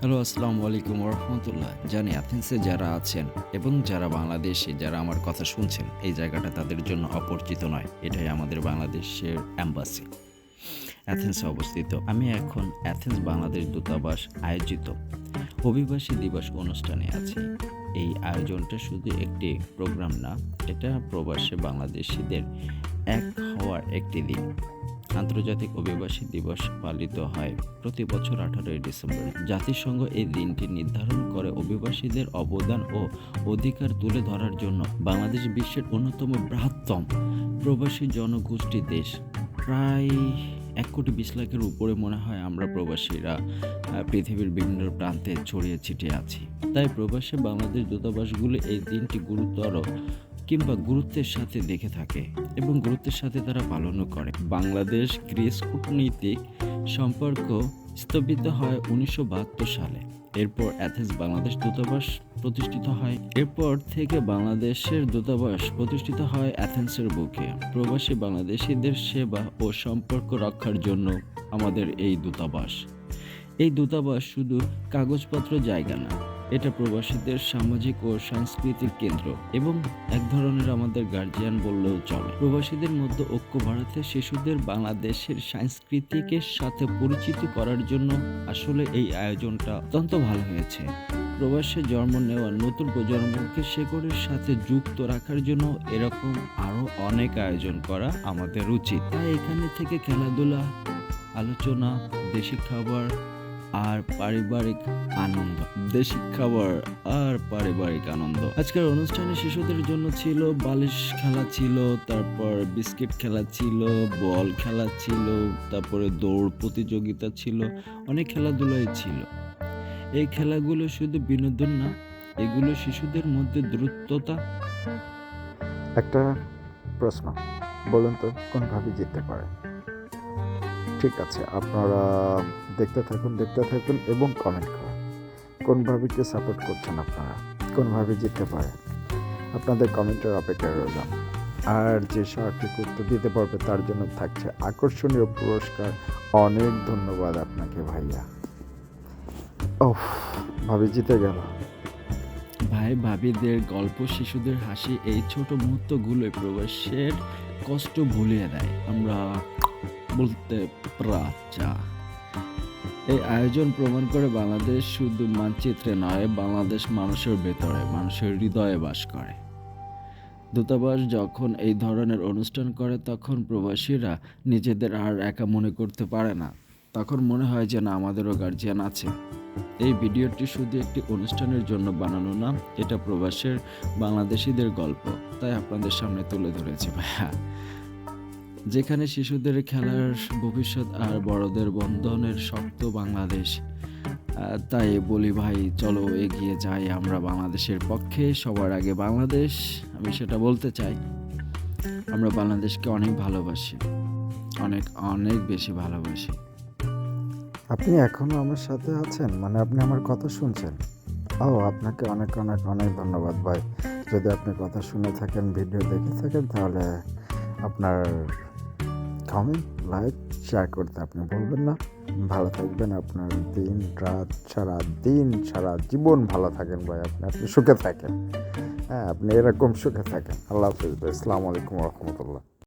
Hello, আসসালামু আলাইকুম রহমতুল্লাহ জানি অ্যাথেন্সে যারা আছেন এবং যারা বাংলাদেশে যারা আমার কথা শুনছেন, এই জায়গাটা তাদের জন্য অপরিচিত নয়। এটাই আমাদের বাংলাদেশের অ্যাম্বাসি অ্যাথেন্সে অবস্থিত। আমি এখন অ্যাথেন্স বাংলাদেশ দূতাবাস আয়োজিত। অভিবাসী দিবস অনুষ্ঠানে আছি। এই আয়োজনটা শুধু একটি প্রোগ্রাম না, এটা প্রবাসে বাংলাদেশিদের এক হওয়ার একটি দিন। আন্তর্জাতিক অভিবাসী দিবস পালিত হয় প্রতি বছর আঠারোই ডিসেম্বর। জাতিসংঘ এই দিনটি নির্ধারণ করে অভিবাসীদের অবদান ও অধিকার তুলে ধরার জন্য বাংলাদেশ বিশ্বের অন্যতম বৃহত্তম প্রবাসী জনগোষ্ঠী দেশ। প্রায় এক কোটি বিশ লাখের উপরে মনে হয় আমরা প্রবাসীরা পৃথিবীর বিভিন্ন প্রান্তে ছড়িয়ে ছিটিয়ে আছি। তাই প্রবাসে বাংলাদেশ দূতাবাসগুলো এই দিনটি গুরুতর কিংবা গুরুত্বের সাথে দেখে থাকে। এবং গুরুত্বের সাথে তারা পালনও করে। বাংলাদেশ গ্রিস কূটনীতিক সম্পর্ক স্থপিত হয় উনিশশো বাহাত্তর সালে। এরপর অ্যাথেন্স বাংলাদেশ দূতাবাস প্রতিষ্ঠিত হয়। এরপর থেকে বাংলাদেশের দূতাবাস প্রতিষ্ঠিত হয় অ্যাথেন্সের বুকে। প্রবাসী বাংলাদেশিদের সেবা ও সম্পর্ক রক্ষার জন্য আমাদের এই দূতাবাস। এই দূতাবাস শুধু কাগজপত্র জায়গা না এটা প্রবাসীদের সামাজিক ও সাংস্কৃতিক কেন্দ্র এবং এক ধরনের আমাদের গার্জিয়ান বললেও চলে। প্রবাসীদের মধ্যে ঐক্য বাড়াতে শিশুদের বাংলাদেশের সংস্কৃতিকের সাথে পরিচিত করার জন্য আসলে এই আয়োজনটা অত্যন্ত ভালো হয়েছে। প্রবাসে জন্ম নেওয়া নতুন প্রজন্মকে শেকড়ের সাথে যুক্ত রাখার জন্য এরকম আরও অনেক আয়োজন করা আমাদের উচিত। তাই এখানে থেকে খেলাধুলা, আলোচনা, দেশি খাবার আর পারিবারিক আনন্দ। দেশি খাবার আর পারিবারিক আনন্দ। আজকের অনুষ্ঠানে শিশুদের জন্য ছিল, বালিশ খেলা ছিল, তারপর বিস্কিট খেলা ছিল, বল খেলা ছিল, তারপরে দৌড় প্রতিযোগিতা ছিল, অনেক খেলাধুলাই ছিল। এই খেলাগুলো শুধু বিনোদন না, এগুলো শিশুদের মধ্যে দ্রুততা একটা প্রশ্ন, বলুন তো, কোনভাবে জিততে পারে? ঠিক আছে, আপনারা দেখতে থাকুন দেখতে থাকুন এবং কমেন্ট করুন। কোনভাবে কি সাপোর্ট করছেন আপনারা? কোনভাবে জিততে পারে? আপনাদের কমেন্টের অপেক্ষায় রইলাম। আর যে সঠিক উত্তর দিতে পারবে তার জন্য থাকছে আকর্ষণীয় পুরস্কার। অনেক ধন্যবাদ আপনাকে ভাইয়া। ও ভাবি জিতে গেল। ভাই, ভাবিদের গল্প শিশুদের হাসি এই ছোট মুহূর্তগুলোই প্রবাসের কষ্ট ভুলিয়ে দেয়। আমরা বলতে প্রাচা। এই আয়োজন প্রমাণ করে বাংলাদেশ শুধু মানচিত্রে নয়, বাংলাদেশ মানুষের ভেতরে, মানুষের হৃদয়ে বাস করে। দূতাবাস যখন এই ধরনের অনুষ্ঠান করে, তখন প্রবাসীরা নিজেদের আর একা মনে করতে পারে না। তখন মনে হয় যে না আমাদেরও গার্জিয়ান আছে। এই ভিডিওটি শুধু একটি অনুষ্ঠানের জন্য বানানো না, এটা প্রবাসের বাংলাদেশিদের গল্প। তাই আপনাদের সামনে তুলে ধরেছি ভাইয়া। যেখানে শিশুদের খেলার ভবিষ্যৎ আর বড়দের বন্ধনের শক্ত বাংলাদেশ। তাই বলি ভাই, চলো এগিয়ে যাই আমরা বাংলাদেশের পক্ষে। সবার আগে বাংলাদেশ, আমি সেটা বলতে চাই। আমরা বাংলাদেশকে অনেক ভালোবাসি, অনেক অনেক বেশি ভালোবাসি। আপনি এখনও আমার সাথে আছেন? মানে আপনি আমার কথা শুনছেন? ও, আপনাকে অনেক অনেক অনেক ধন্যবাদ ভাই। যদি আপনি কথা শুনে থাকেন, ভিডিও দেখে থাকেন, তাহলে আপনার কমেন্ট লাইক শেয়ার করতে আপনি বলবেন না। ভালো থাকবেন আপনার দিন, রাত, সারা দিন, সারা জীবন ভালো থাকেন ভাই, আপনি আপনি সুখে থাকেন। হ্যাঁ আপনি এরকম সুখে থাকেন। আল্লাহ হাফিজ ভাই, আসসালামু আলাইকুম রহমতুল্লাহ।